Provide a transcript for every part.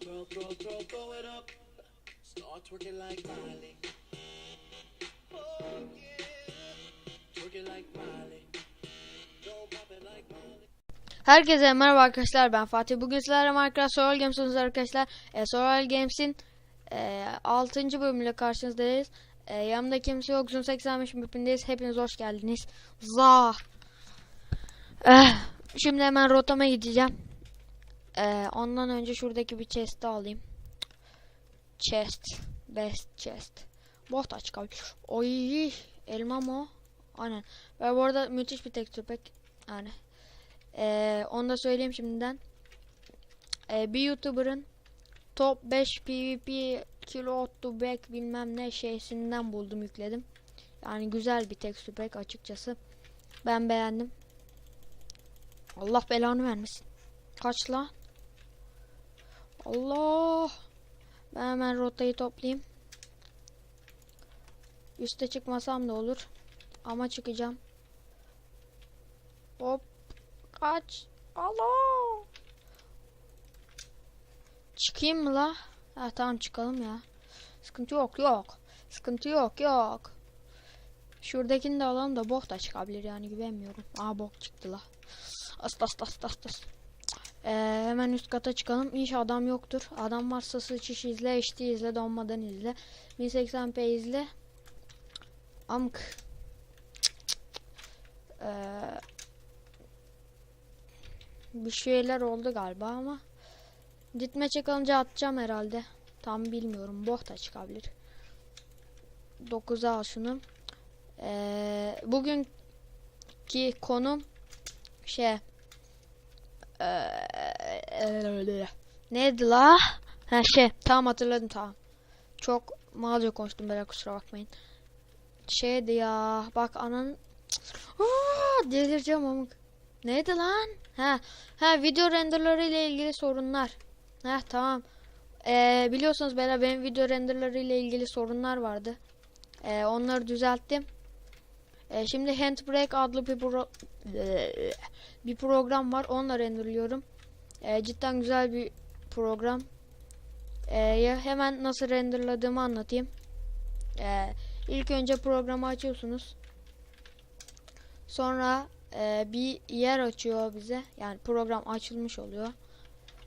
throw, throw, throw, throw it up. Start twerking like Miley. Oh yeah, twerking like Miley. Don't pop it like Miley. Herkese merhaba arkadaşlar ben Fatih. Bugün sizlerle Minecraft Survival Games oynuyoruz arkadaşlar. E, Survival Games'in e, 6. bölümüyle karşınızdayız. E, yanımda kimse yok. Zoom 85 bölümündeyiz. Hepiniz hoş geldiniz. Za. Eh, şimdi hemen rotama gideceğim. E, ondan önce şuradaki bir chest'i alayım. Chest. Best chest. Bot aç kal. Oy elma mı? Aynen. Ve bu arada müthiş bir tekstür pek. Yani. Ee, onu da söyleyeyim şimdiden. Ee, bir YouTuber'ın top 5 PvP kilo to back bilmem ne şeysinden buldum yükledim. Yani güzel bir texture pack açıkçası. Ben beğendim. Allah belanı vermesin. Kaç lan? Allah. Ben hemen rotayı toplayayım. Üste çıkmasam da olur. Ama çıkacağım. Hop. Kaç. Allah. Çıkayım mı la? Ha tamam çıkalım ya. Sıkıntı yok yok. Sıkıntı yok yok. Şuradakini de alalım da bok da çıkabilir yani güvenmiyorum. Aa bok çıktı la. As as as as as. Ee, hemen üst kata çıkalım. İnşallah adam yoktur. Adam varsa sıçış izle, HD izle, donmadan izle. 1080p izle. Amk. Ee, bir şeyler oldu galiba ama gitme çıkınca atacağım herhalde. Tam bilmiyorum. Boh da çıkabilir. 9'a al şunu. Ee, bugünkü konum şey ee, neydi la? Ha şey tamam hatırladım tamam. Çok malca konuştum böyle kusura bakmayın. Şeydi ya bak ananın Aa, delireceğim amık. Neydi lan? Ha, ha video renderları ile ilgili sorunlar. Ha tamam. Ee, biliyorsunuz beyler benim video renderları ile ilgili sorunlar vardı. Ee, onları düzelttim. Ee, şimdi Handbrake adlı bir pro bir program var. Onunla renderliyorum. Ee, cidden güzel bir program. Ee, ya hemen nasıl renderladığımı anlatayım. Ee, ilk önce programı açıyorsunuz. Sonra e, bir yer açıyor bize. Yani program açılmış oluyor.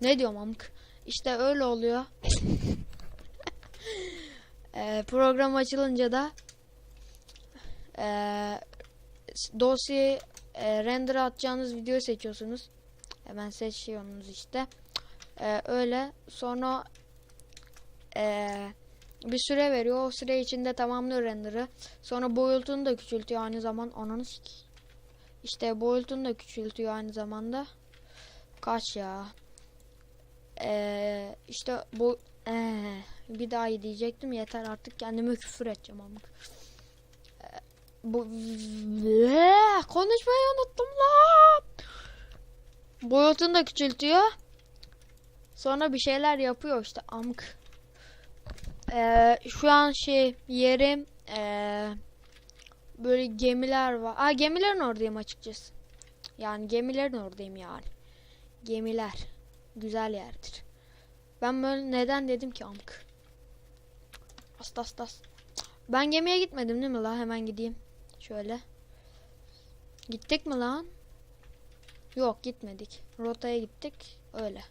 Ne diyorum amk? İşte öyle oluyor. e, program açılınca da e, dosyayı e, render atacağınız videoyu seçiyorsunuz. Hemen seçiyorsunuz işte. E, öyle. Sonra e, bir süre veriyor. O süre içinde tamamlıyor render'ı. Sonra boyutunu da küçültüyor aynı zaman. Ananı. İşte boyutunu da küçültüyor aynı zamanda. Kaç ya? Ee, işte bu ee, bir daha iyi diyecektim yeter artık kendime küfür edeceğim ama. Ee, bu ee, konuşmayı unuttum lan. Boyutunu da küçültüyor. Sonra bir şeyler yapıyor işte amk. Ee, şu an şey yerim ee, böyle gemiler var. Aa gemilerin oradayım açıkçası. Yani gemilerin oradayım yani. Gemiler. Güzel yerdir. Ben böyle neden dedim ki amk. As as as. Ben gemiye gitmedim değil mi la? Hemen gideyim. Şöyle. Gittik mi lan? Yok gitmedik. Rotaya gittik. Öyle.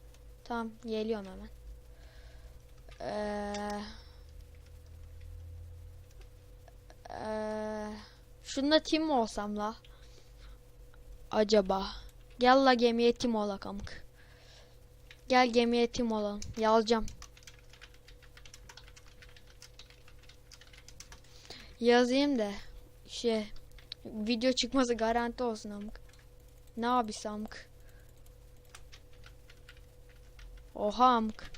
Tamam geliyorum hemen. Eee... Eee... Şunda tim mi olsam la? Acaba. Gel la gemiye tim olak amk. Gel gemiye tim olalım. Yazacağım. Yazayım da şey video çıkması garanti olsun amk. Ne abisi amk. Oha amk.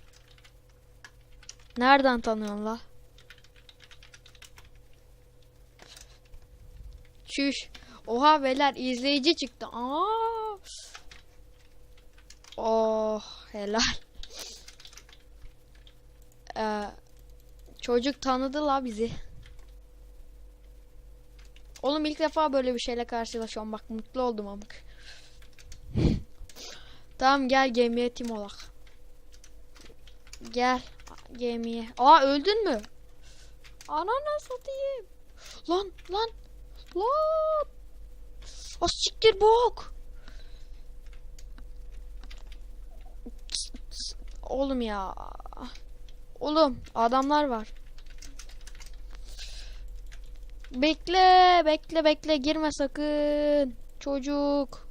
Nereden tanıyorsun la? Şuş. Oha beyler izleyici çıktı. Aa. Oh helal. Ee, çocuk tanıdı la bizi. Oğlum ilk defa böyle bir şeyle karşılaşıyorum. Bak mutlu oldum amık. Tamam gel gemiye tim olak. Gel gemiye. Aa öldün mü? Ananı satayım. Lan lan lan. O siktir bok. Oğlum ya. Oğlum adamlar var. Bekle, bekle, bekle. Girme sakın. Çocuk.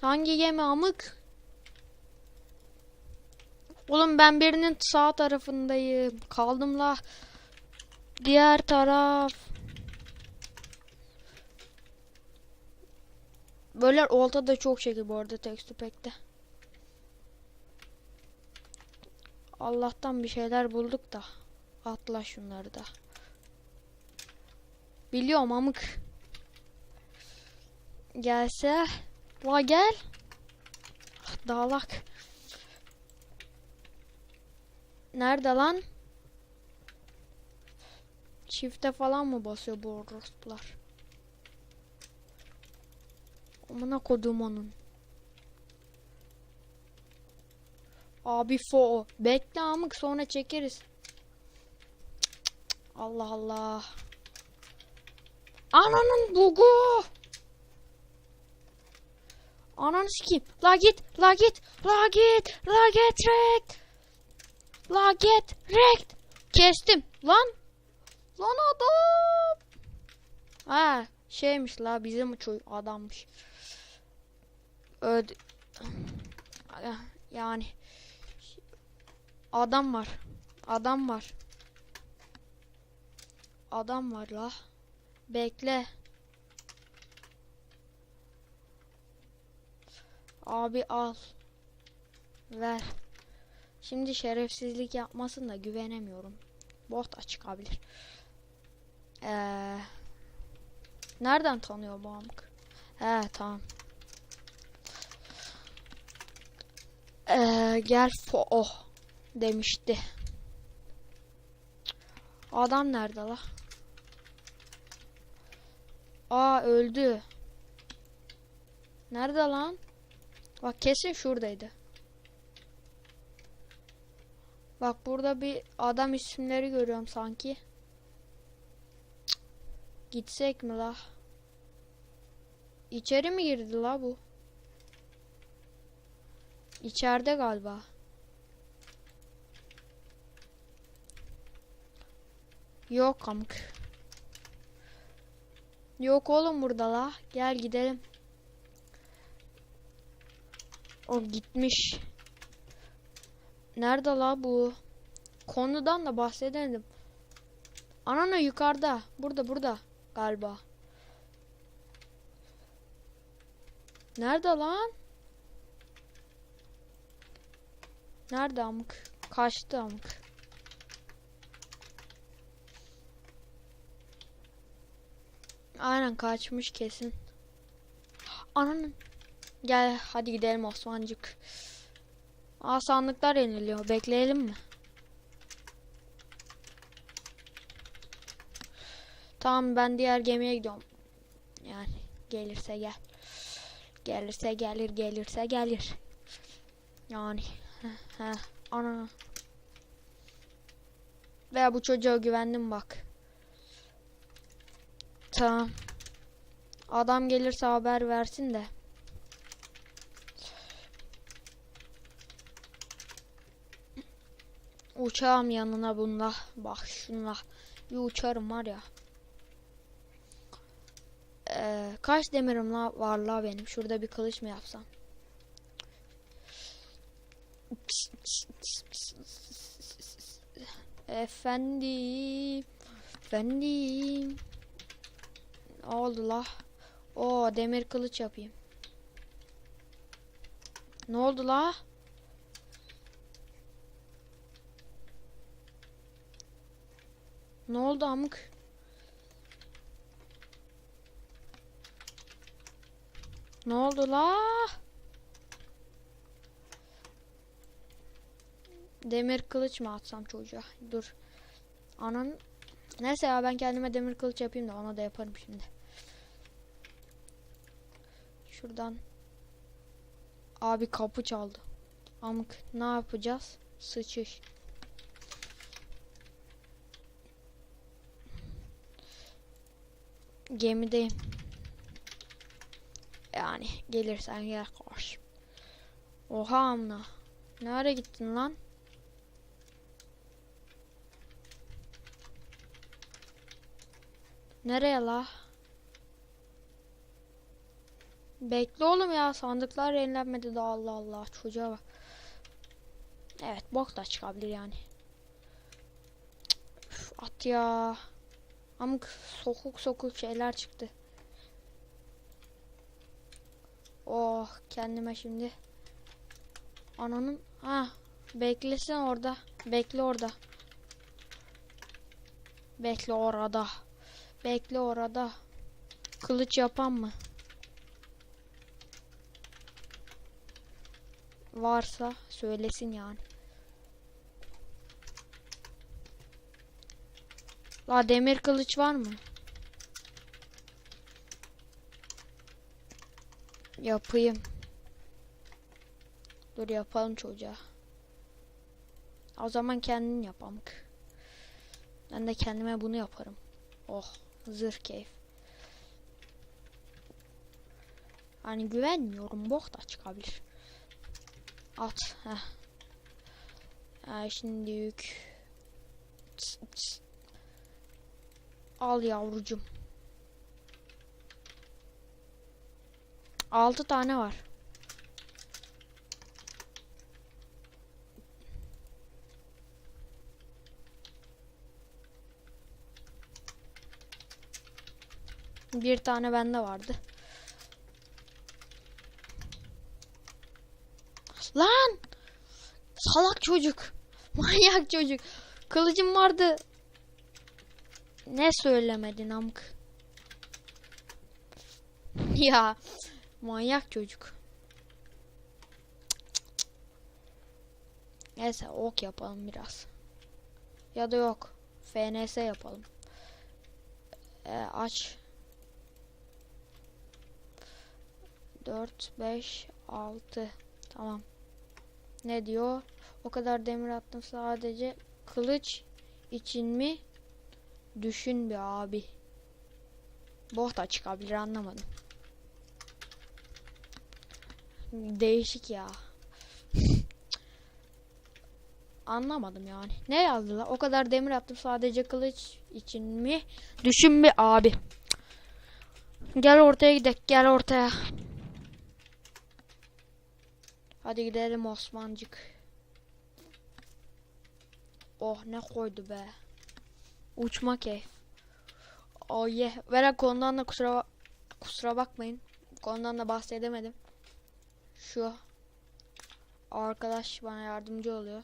Hangi gemi amık? Oğlum ben birinin sağ tarafındayım. Kaldım la. Diğer taraf. Böyle olta da çok şekil bu arada tekstü pekte. Allah'tan bir şeyler bulduk da. Atla şunları da. Biliyorum amık. Gelse. La gel. Dağlak. Nerede lan? Çifte falan mı basıyor bu orospular? Amına kodum onun. Abi fo. Bekle amık sonra çekeriz. Cık cık. Allah Allah. Ananın bugu. Ananı sikeyim. La git, la git, la git, la git rekt. La git rekt. Kestim. Lan. Lan adam. Ha şeymiş la bizim çocuk adammış. Öd yani adam var. Adam var. Adam var la. Bekle. Abi al. Ver. Şimdi şerefsizlik yapmasın da güvenemiyorum. Bot da çıkabilir. Ee, nereden tanıyor bu amk? He tamam. Ee, gel fo oh demişti. Adam nerede la? Aa öldü. Nerede lan? Bak kesin şuradaydı. Bak burada bir adam isimleri görüyorum sanki. Gitsek mi la? İçeri mi girdi la bu? İçeride galiba. Yok amk. Yok oğlum burada la. Gel gidelim. O gitmiş. Nerede la bu? Konudan da bahsedelim. Anana yukarıda. Burada burada galiba. Nerede lan? Nerede amık? Kaçtı amık. Aynen kaçmış kesin. Ananın. Gel hadi gidelim Osmancık. Aa sandıklar yeniliyor. Bekleyelim mi? Tamam ben diğer gemiye gidiyorum. Yani gelirse gel. Gelirse gelir gelirse gelir. Yani he, he, ana. Veya bu çocuğa güvendim bak. Tamam. Adam gelirse haber versin de. Uçağım yanına bununla. Bak şunla. Bir uçarım var ya. Ee, kaç demirim la var la benim. Şurada bir kılıç mı yapsam? Efendim. Efendim. Ne oldu la? O demir kılıç yapayım. Ne oldu la? Ne oldu amık? Ne oldu la? Demir kılıç mı atsam çocuğa? Dur. Anan Neyse ya ben kendime demir kılıç yapayım da ona da yaparım şimdi. Şuradan. Abi kapı çaldı. Amk ne yapacağız? Sıçış. Gemideyim. Yani gelirsen gel koş. Oha amına. Nereye gittin lan? Nereye la? Bekle oğlum ya sandıklar yenilenmedi daha Allah Allah çocuğa bak. Evet bok da çıkabilir yani. Üf, at ya. Amık sokuk sokuk şeyler çıktı. Oh kendime şimdi. Ananın ha beklesin orada. Bekle orada. Bekle orada. Bekle orada. Kılıç yapan mı? Varsa söylesin yani. La demir kılıç var mı? Yapayım. Dur yapalım çocuğa. O zaman kendin yap amk. Ben de kendime bunu yaparım. Oh zırh keyif. Hani güvenmiyorum bok da çıkabilir. At. Heh. Ha, şimdi yük. Tıs, tıs. Al yavrucum. Altı tane var. Bir tane bende vardı. Lan! Salak çocuk. Manyak çocuk. Kılıcım vardı. Ne söylemedin amk? ya manyak çocuk. Neyse ok yapalım biraz. Ya da yok. FNS yapalım. Ee, aç. 4 5 6 Tamam. Ne diyor? O kadar demir attım sadece kılıç için mi? Düşün bir abi. Boh da çıkabilir anlamadım. Değişik ya. anlamadım yani. Ne yazdılar? O kadar demir attım sadece kılıç için mi? Düşün bir abi. Gel ortaya gidelim. Gel ortaya. Hadi gidelim Osmancık. Oh ne koydu be. Uçma keyif. Oh yeah. Veren konudan da kusura, kusura bakmayın. Konudan da bahsedemedim. Şu arkadaş bana yardımcı oluyor.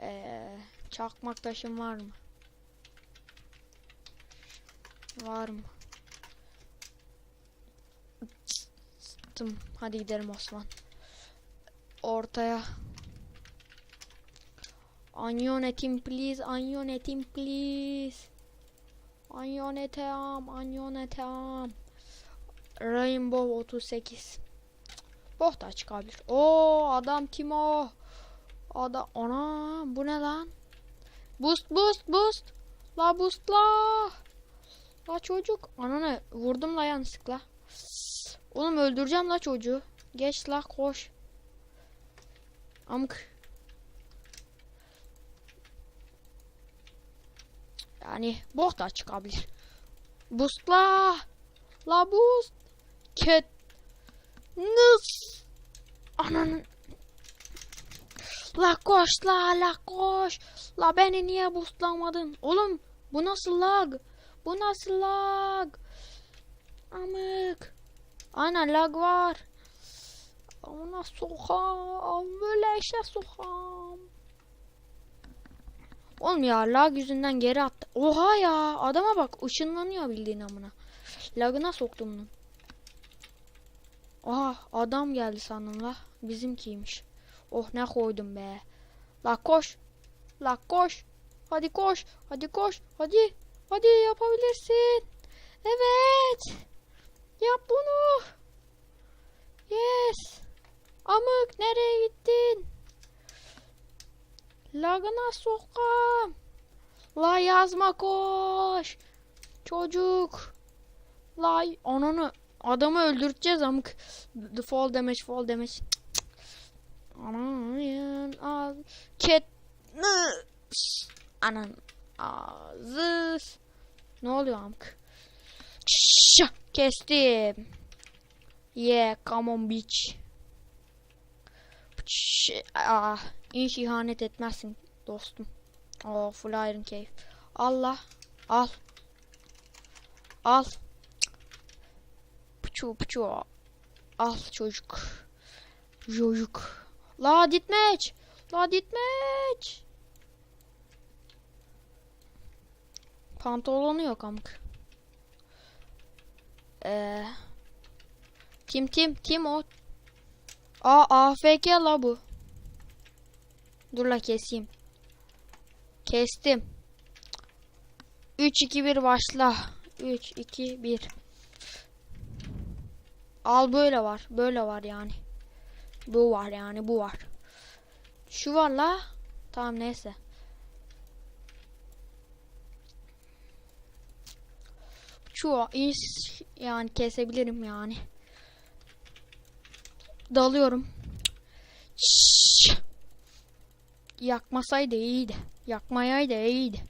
Ee, çakmak taşım var mı? Var mı? Tım. Hadi gidelim Osman. Ortaya. Onion etim please. Onion etim please. Onion etem. Onion etem. Rainbow 38. Boh da çıkabilir. Oo adam kim o? Adam ana bu ne lan? Boost boost boost. La boost la. La çocuk. Ananı vurdum la yanlışlıkla. Oğlum öldüreceğim la çocuğu. Geç la koş. Amk. Yani bok da çıkabilir. Boost la. Boost. Ket. Nıs. Ananın. La koş la la koş. La beni niye boostlamadın? Oğlum bu nasıl lag? Bu nasıl lag? Amık. Ana lag var. Ona sokam. Böyle işe sokam. Oğlum ya lag yüzünden geri attı. Oha ya adama bak ışınlanıyor bildiğin amına. Lagına soktum bunu. Oha adam geldi sandım la. Bizimkiymiş. Oh ne koydum be. La koş. La koş. Hadi koş. Hadi koş. Hadi. Hadi yapabilirsin. Evet. Yap bunu. Yes. Amık nereye gittin? Lagına sokam. La yazma koş. Çocuk. La ananı adamı öldürteceğiz amık. The fall damage fall damage. Anan ağz. Ket. Anan ağzı. Ne oluyor amk? Şşş, Kestim. Yeah, come on bitch. Şş, Ah, hiç ihanet etmezsin dostum. Oh, full iron cave. Allah, al. Al. Pıçu pıçu. Al çocuk. Çocuk. La ditmeç. La ditmeç. Pantolonu yok amk. Ee, tim tim tim o. Aa AFK la bu. Dur la keseyim. Kestim. 3 2 1 başla. 3 2 1. Al böyle var. Böyle var yani. Bu var yani bu var. Şu var la. Tamam neyse. Şu yani kesebilirim yani. Dalıyorum. Şşş. Yakmasaydı iyiydi. Yakmayaydı iyiydi.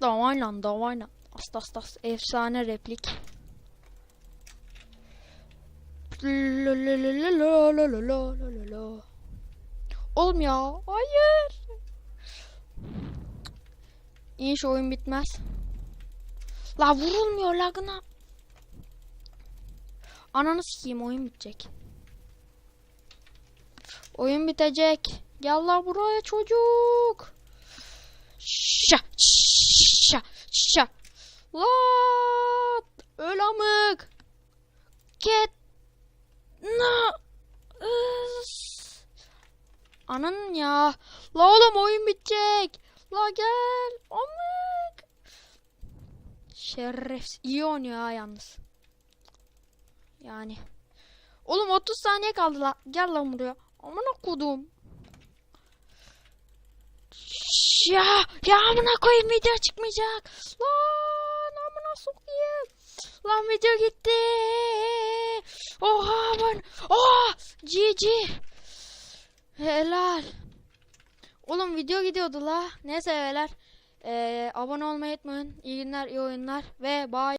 Davayla davayla. Asta asta asta. Efsane replik. Oğlum ya. Hayır. İnş oyun bitmez. La vurulmuyor lagına. Ananı sikeyim oyun bitecek. Oyun bitecek. Gel la buraya çocuk. Şa şa şa. La öl amık. Ket. Na. Is. Ya. La oğlum oyun bitecek. La gel. Amık. Şerefsiz. İyi oynuyor ha yalnız. Yani. Oğlum 30 saniye kaldı la. Gel lan buraya. Amına kodum. Ya, ya amına koyayım video çıkmayacak. Lan amına sokayım. Lan video gitti. Oha ben. Oha GG. Helal. Oğlum video gidiyordu la. Neyse beyler. Ee, abone olmayı unutmayın. İyi günler, iyi oyunlar ve bye.